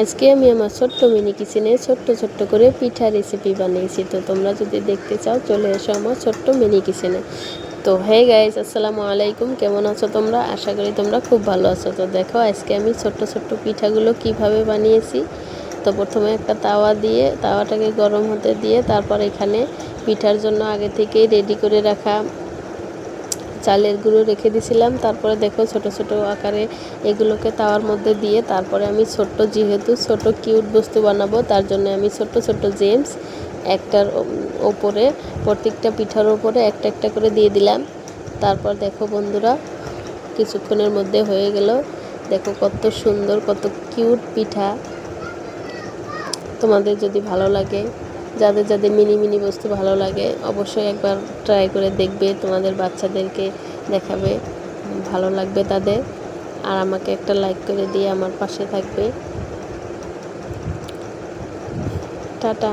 আজকে আমি আমার ছোট্ট মিনি কিচেনে ছোট্ট ছোট্ট করে পিঠা রেসিপি বানিয়েছি। তো তোমরা যদি দেখতে চাও, চলে এসো আমার ছোট্ট মিনি কিচেনে তো হে গাইস আসসালামু আলাইকুম। কেমন আছো তোমরা? আশা করি তোমরা খুব ভালো আছো। তো দেখো, আজকে আমি ছোট্ট ছোট্ট পিঠাগুলো কীভাবে বানিয়েছি। তো প্রথমে একটা তাওয়া দিয়ে, তাওয়াটাকে গরম হতে দিয়ে, তারপর এখানে পিঠার জন্য আগে থেকেই রেডি করে রাখা চালের গুঁড়ো রেখে দিয়েছিলাম তারপরে দেখো ছোট ছোট আকারে এগুলোকে তাওয়ার মধ্যে দিয়ে তারপরে আমি ছোট্ট যেহেতু ছোট কিউট বস্তু বানাবো, তার জন্য আমি ছোট্ট ছোট্ট জেমস একটার ওপরে, প্রত্যেকটা পিঠার ওপরে একটা একটা করে দিয়ে দিলাম। তারপর দেখো বন্ধুরা, কিছুক্ষণের মধ্যে হয়ে গেল। দেখো কত সুন্দর, কত কিউট পিঠা। তোমাদের যদি ভালো লাগে যাদের যাদের মিনি মিনি বস্তু ভালো লাগে, অবশ্যই একবার ট্রাই করে দেখবে, তোমাদের বাচ্চাদেরকে দেখাবে, ভালো লাগবে তাদের। আর আমাকে একটা লাইক করে দিয়ে আমার পাশে থাকবে। টাটা।